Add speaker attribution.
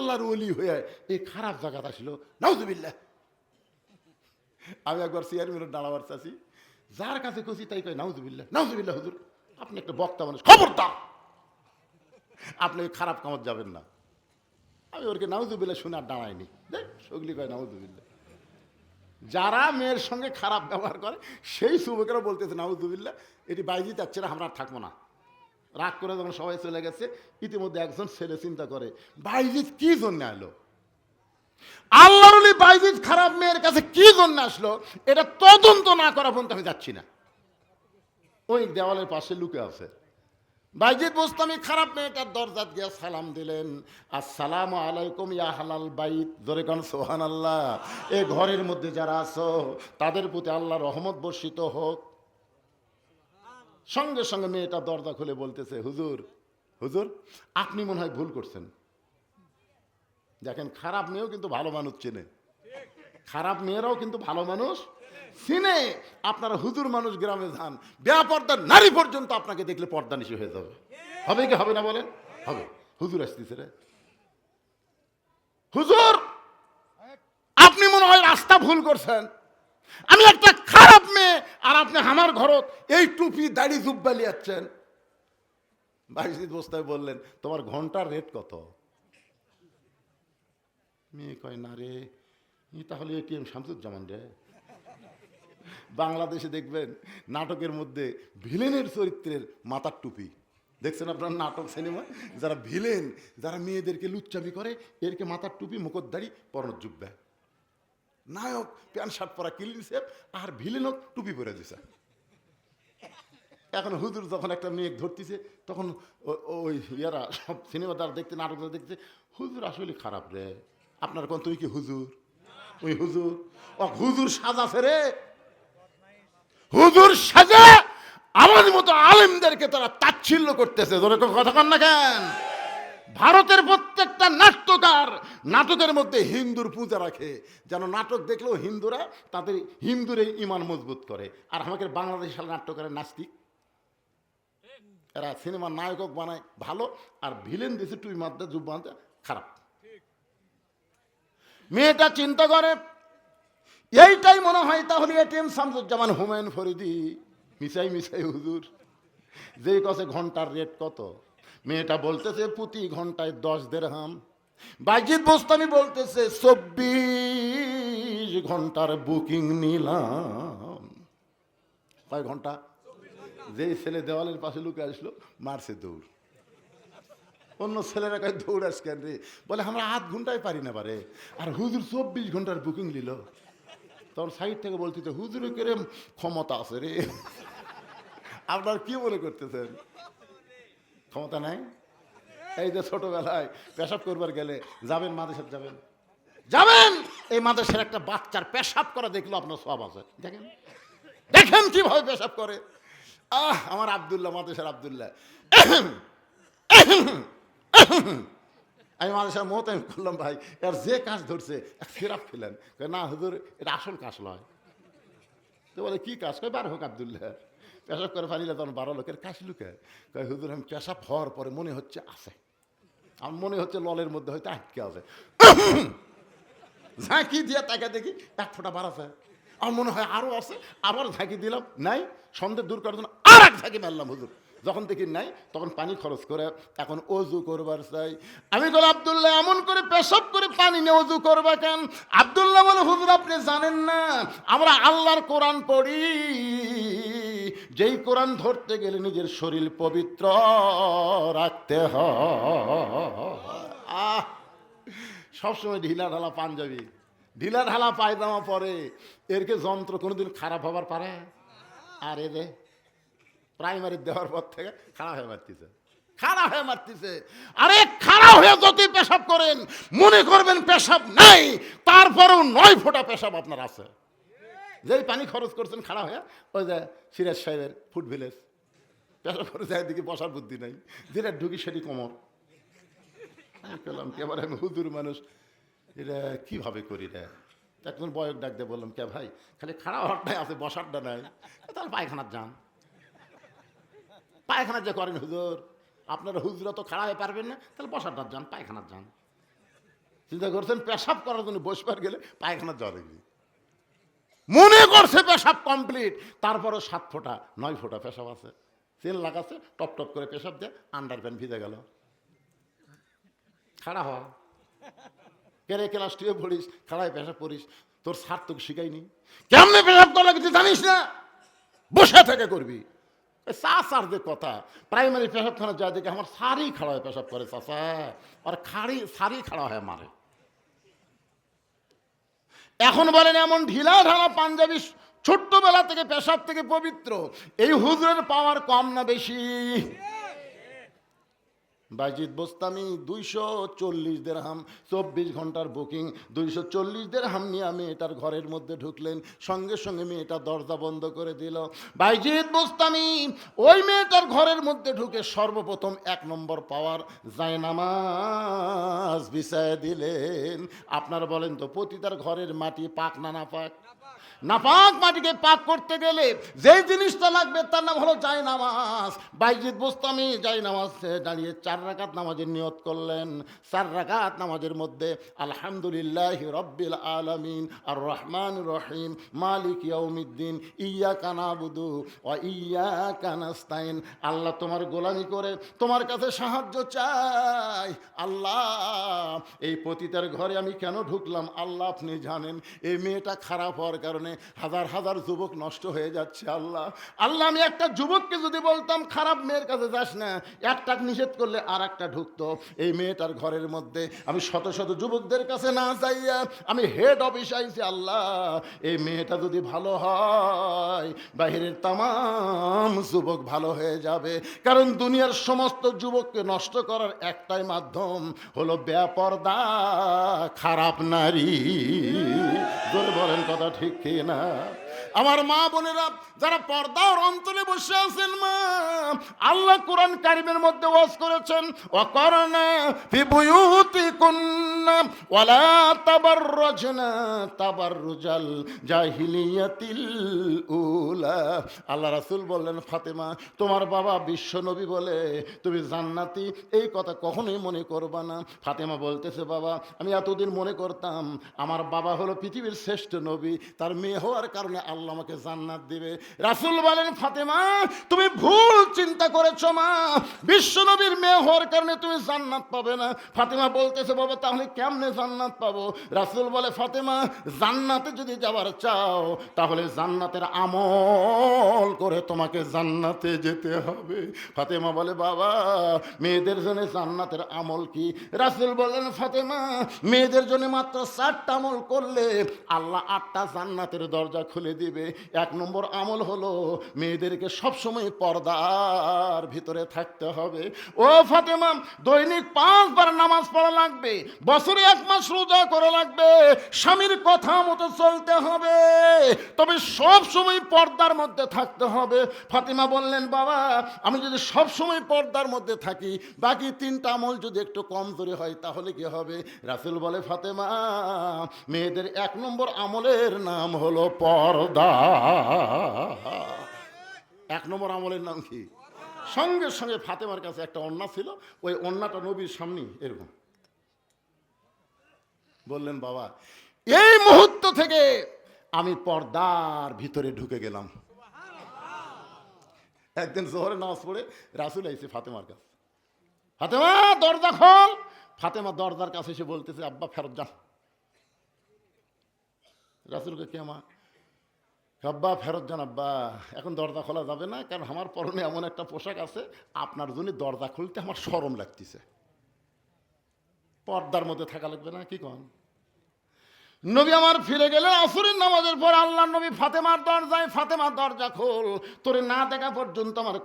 Speaker 1: আল্লাহর ওলি হয়ে এই খারাপ জায়গাটা আসলো। নাউজুবিল্লাহ। আমি একবার চেয়ারম্যানের দাঁড়াবার চাচ্ছি। যার কাছে খুশি তাই কয়, নাউজুবিল্লাহ নাউজুবিল্লাহ, হুজুর, আপনি একটা বক্তা মানুষ, খবরদার। আপনি ওই খারাপ কামত যাবেন না। আমি ওরকে নাউজুবিল্লাহ শুনে আর দাঁড়াইনি। দেখ, সগলি কয়, নাউজুবিল্লাহ। যারা মেয়ের সঙ্গে খারাপ ব্যবহার করে, সেই যুবকেরা বলতেছে, নাউজুবিল্লাহ, এটি বাইজি যাচ্ছে আমরা আর থাকব না। রাগ করে যখন সবাই চলে গেছে, ইতিমধ্যে একজন ছেলে চিন্তা করে, বাইজিৎ কি জন্য এলো আল্লাহর আলী বাইজিৎ খারাপ মেয়ের কাছে কি জন্য আসলো? এটা তদন্ত না করা পর্যন্ত আমি যাচ্ছি না। ওই দেওয়ালের পাশে লুকে আছে। বাইজিৎ বোস্তামি খারাপ মেয়েটার দরজাত গিয়া সালাম দিলেন, আসসালামু আলাইকুম ইয়া হালাল বাইত। জোরে কান সোহান আল্লাহ এ ঘরের মধ্যে যারা আছো, তাদের প্রতি আল্লাহ রহমত বর্ষিত হোক। সঙ্গে সঙ্গে মেয়েটা দরজা খুলে বলতেছে, হুজুর হুজুর, আপনি মনে হয় ভুল করছেন। দেখেন, খারাপ মেয়েও কিন্তু ভালো মানুষ চেনে। খারাপ মেয়েরাও কিন্তু ভালো মানুষ চিনে। আপনারা হুজুর মানুষ গ্রামে যান, বেপর্দার নারী পর্যন্ত আপনাকে দেখলে পর্দা নিশি হয়ে যাবে। হবে কি হবে না বলেন? হবে। হুজুর আসতেছে রে। হুজুর, আপনি মনে হয় রাস্তা ভুল করছেন। আমি একটা খারাপ মেয়ে, আর আপনি আমার ঘরত এই টুপি, দাড়ি জুব্বা লিয়াচ্ছেন। বাইশিদ বস্তায় বললেন, তোমার ঘণ্টার রেট কত? মেয়ে কয়, না রে তাহলে এটিএম শামসুজ্জামান রে। বাংলাদেশে দেখবেন, নাটকের মধ্যে ভিলেনের চরিত্রের মাথার টুপি। দেখছেন আপনার নাটক সিনেমা? যারা ভিলেন, যারা মেয়েদেরকে লুচ্চামি করে, এরকে মাথার টুপি মুখোদ্দারি জুব্বা নায়ক, প্যান্ট শার্ট পরা ক্লিন সেপ আর ভিলেনক টুপি পরে দিছে এখন হুজুর যখন একটা মেয়ে ধরতেছে, তখন ওই ইয়ারা সব সিনেমা দ্বারা দেখতে, নাটক দ্বারা দেখতে হুজুর আসলে খারাপ রে। আপনার কোন, তুই কি হুজুর? ওই হুজুর? ও, হুজুর সাজাছে রে। হুজুর সাজা আমার মতো আলেমদেরকে তারা তাচ্ছিল্য করতেছে। ধরে কথা কন না কেন? ভারতের প্রত্যেকটা নাট্যকার নাটকের মধ্যে হিন্দুর পূজা রাখে। যেন নাটক দেখলেও হিন্দুরা তাদের হিন্দুর ইমান মজবুত করে। আর আমাকে বাংলাদেশ নাট্যকারের নাস্তিক। এরা সিনেমার নায়কক বানায় ভালো, আর ভিলেন দেশে টুই মাদ্দা যুব বাঁধতে খারাপ। মেয়েটা চিন্তা করে, এইটাই মনে হয় তাহলে এটিএম শামসুজ্জামান হুমায়ুন ফরিদি। মিসাই মিসাই হুজুর। যে কছে ঘণ্টার রেট কত? মেয়েটা বলতেছে প্রতি ঘন্টায় দশ দেড়হাম। বাইজিৎ বোস্তানি বলতেছে, চব্বিশ ঘণ্টার বুকিং নিলাম। কয় ঘণ্টা? যেই ছেলে দেওয়ালের পাশে লুকে আসলো, মারছে দৌড়। অন্য ছেলেরা কয়, দৌড় আস কেন রে? বলে, আমরা আধ ঘন্টায় পারি না পারে। আর হুজুর চব্বিশ ঘণ্টার বুকিং নিল। তখন সাইড থেকে বলতেছে, হুজুরে কেরে ক্ষমতা আছে রে? আপনার কি মনে করতেছেন? ক্ষমতা নাই? এই যে ছোটবেলায় পেশাব করবার গেলে যাবেন মাদেশের যাবেন। যাবেন! এই মাদেশের একটা বাচ্চার পেশাব করা দেখল আপনার সব আছে। দেখেন? দেখেন কীভাবে পেশাব করে। আহ, আমার আবদুল্লাহ মাদেশের আবদুল্লাহ। আমি মানুষের মত আমি করলাম ভাই, এর যে কাজ ধরছে, এক ফেরাপ খেলেন। না, হুজুর, এটা আসল কাজ নয়। তো বলে, কি কাজ? কয়, বার হোক আবদুল্লাহ। পেশাব করে ফানিলে তখন বারো লোকের কাজ লুকে। কয়, হুজুর, আমি পেশাব হওয়ার পরে মনে হচ্ছে আছে। আমার মনে হচ্ছে ললের মধ্যে হয়তো আটকে আছে। ঝাঁকি দিয়ে তাকে দেখি এক ফোঁটা বার আছে। আমার মনে হয় আরও আছে, আবার ঝাঁকি দিলাম। নাই, সন্দেহ দূর করার জন্য আর এক ঝাঁকি মারলাম, হুজুর। যখন দেখি নাই, তখন পানি খরচ করে এখন অজু করবার চাই। আমি বলে, আবদুল্লাহ, এমন করে পেশাব করে পানি নিয়ে অজু করবা কেন? আবদুল্লাহ বলে, হুজুর, আপনি জানেন না, আমরা আল্লাহর কোরআন পড়ি। যেই কোরআন ধরতে গেলে নিজের শরীর পবিত্র রাখতে আহ! সবসময় ঢিলা ঢালা পাঞ্জাবি, ঢিলা ঢালা পায়জামা পরে এরকে যন্ত্র কোনোদিন খারাপ হবার পারে? আর এ প্রাইমারি দেওয়ার পর থেকে খারাপ হয়ে মারতেছে, খারাপ হয়ে মারতেছে। আরে খারাপ হয়ে যতই পেশাব করেন, মনে করবেন পেশাব নাই, তারপরেও নয় ফোঁটা পেশাব আপনার আছে। যেই পানি খরচ করছেন খাড়া হয়ে, ওই যে সিরাজ সাহেবের ফুড ভিলেজ। পেশাব করে যায় দিকে বসার বুদ্ধি নাই। যেটা ঢুকি সেটি কোমর। পেলাম কি আবার আমি হুজুর মানুষ, এটা কীভাবে করি রে? একজন বয়ক ডাক দিয়ে বললাম, কে ভাই? খালি খাড়া হটটাই আছে, বসারটা নাই। তাহলে পায়খানার যান। পায়খানার যে করেন হুজুর, আপনারা হুজুরা তো খাড়া হয়ে পারবেন না, তাহলে বসারটা যান, পায়খানার যান। চিন্তা করছেন, পেশাব করার জন্য বসবার গেলে পায়খানার হয়ে গেছে। মনে করছে পেশাব কমপ্লিট। তারপরও সাত ফোঁটা, নয় ফোঁটা পেশাব আছে। তেল লাগাচ্ছে, টপ টপ করে পেশাব দিয়ে আন্ডার প্যান্ট ভিজে গেল। খাড়া হওয়া কেরে ক্লাস টুয়ে পড়িস, খাড়ায় পেশাব পড়িস, তোর সার তোকে শিখাইনি কেমনে পেশাব করা কিছু জানিস না? বসে থেকে করবি। চা যে কথা। প্রাইমারি পেশাবখানা যা দেখে আমার সারি খাড়া হয় পেশাব করে চাষা আর খাড়ি সারি খাড়া হয় মারে এখন বলেন এমন ঢিলা ঢালা পাঞ্জাবি ছোট্টবেলা থেকে পেশাব থেকে পবিত্র। এই হুজুরের পাওয়ার কম না বেশি। বাইজিৎ বোস্তামি, দুইশো চল্লিশ দেড়হাম, চব্বিশ ঘণ্টার বুকিং, দুইশো চল্লিশ দেড়হাম নিয়ে মেয়েটার ঘরের মধ্যে ঢুকলেন। সঙ্গে সঙ্গে মেয়েটা দরজা বন্ধ করে দিল। বাইজিৎ বোস্তামি, ওই মেয়েটার ঘরের মধ্যে ঢুকে সর্বপ্রথম এক নম্বর পাওয়ার যায় নামাজ দিলেন। আপনারা বলেন তো, পতিতার ঘরের মাটি পাক না না পাক? নাপাক মাটিকে পাক করতে গেলে যেই জিনিসটা লাগবে তার নাম হলো জায় নামাজ বাইজিৎ বোস্তামি জায় নামাজ দাঁড়িয়ে চার রাকাত নামাজের নিয়ত করলেন। চার রাকাত নামাজের মধ্যে আলহামদুলিল্লাহ রব্বিল আলামিন আর রহমান রহিম, মালিক ইয়াউমিদ্দিন ইয়া কানাবুদু ও ইয়া কানাস্তাইন আল্লাহ তোমার গোলামি করে তোমার কাছে সাহায্য চাই। আল্লাহ, এই পতিতার ঘরে আমি কেন ঢুকলাম? আল্লাহ আপনি জানেন, এই মেয়েটা খারাপ হওয়ার কারণে হাজার হাজার যুবক নষ্ট হয়ে যাচ্ছে, আল্লাহ। আল্লাহ, আমি একটা যুবককে যদি বলতাম, খারাপ মেয়ের কাছে যাস না, একটা নিষেধ করলে আর একটা ঢুকতো। এই মেয়েটার ঘরের মধ্যে আমি শত শত যুবকদের কাছে না যাইয়া আমি হেড অফিস আইছি, আল্লাহ। এই মেয়েটা যদি ভালো হয়, বাহিরের তামাম যুবক ভালো হয়ে যাবে। কারণ দুনিয়ার সমস্ত যুবককে নষ্ট করার একটাই মাধ্যম হলো ব্যাপরদা খারাপ নারী। ঠিক আমার মা বোনেরা, যারা পর্দার অন্তরে বসে আছেন মা, আল্লাহ কোরআন কারিমের মধ্যে ওয়াজ করেছেন অকরণা ফি বুয়ুতিকুন্না ওয়ালা তাবাররাজনা তাবাররুজাল জাহিলিয়াতিল উলা। আল্লাহ রাসূল বললেন, ফাতেমা, তোমার বাবা বিশ্ব নবী বলে তুমি জান্নাতি, এই কথা কখনোই মনে করবা না। ফাতেমা বলতেছে, বাবা, আমি এতদিন মনে করতাম, আমার বাবা হলো পৃথিবীর শ্রেষ্ঠ নবী, তার মেয়ে হওয়ার কারণে আল্লাহ আমাকে জান্নাত দিবে। রাসূল বলেন, ফাতেমা, তুমি ভুল চিন্তা করেছ মা। বিশ্ব নবীর মেয়ে হওয়ার কারণে তুমি জান্নাত পাবে না। ফাতেমা বলতেছে, বাবা, তাহলে কেমনে জান্নাত পাবো? রাসূল বলে, ফাতেমা, জান্নাতে যদি যাবার চাও, তাহলে জান্নাতের আমল করে তোমাকে জান্নাতে যেতে হবে। ফাতেমা বলে, বাবা, মেয়েদের জন্য জান্নাতের আমল কি? রাসূল বলেন, ফাতেমা, মেয়েদের জন্য মাত্র চারটা আমল করলে আল্লাহ আটটা জান্নাতের দরজা খুলে দিবে। এক নম্বর আমল হলো মেয়েদেরকে সবসময় পর্দার ভিতরে থাকতে হবে। ও ফাতেমা, দৈনিক পাঁচবার নামাজ পড়া লাগবে, বছরে এক মাস রোজা করা লাগবে, স্বামীর কথা মতো চলতে হবে। তবে সব সময় পর্দার মধ্যে থাকতে হবে। ফাতিমা বললেন, বাবা, আমি যদি সব সময় পর্দার মধ্যে থাকি, বাকি তিনটা আমল যদি একটু কমজোরি হয়, তাহলে কি হবে? রাসুল বলে, ফাতেমা, মেয়েদের এক নম্বর আমলের নাম হলো পর্দা। এক নম্বর আমলের নাম কি? সঙ্গে সঙ্গে ফাতেমার কাছে একটা অন্না ছিল, ওই অন্নাটা নবীর সামনে এরকম। বললেন, বাবা, এই মুহূর্ত থেকে আমি পর্দার ভিতরে ঢুকে গেলাম। একদিন জোহরে নামাজ পড়ে রাসুল আইসে ফাতেমার কাছে। ফাতেমা, দরজা খোল। ফাতেমা দরজার কাছে এসে বলতেছে, আব্বা, ফেরত যান। রাসুলকে কে, মা? আব্বা ফেরত যান আব্বা এখন দরজা খোলা যাবে না, কারণ আমার পরনে এমন একটা পোশাক আছে, আপনার জন্য দরজা খুলতে আমার সরম লাগতেছে। পর্দার মধ্যে থাকা লাগবে না, কি কন? নবী আমার ফিরে গেলে আসরের নামাজের পর আল্লাহ নবী ফাতেমার দরজায় ফাতেমার দরজা খোল, তোরে না দেখা পর্যন্ত আমার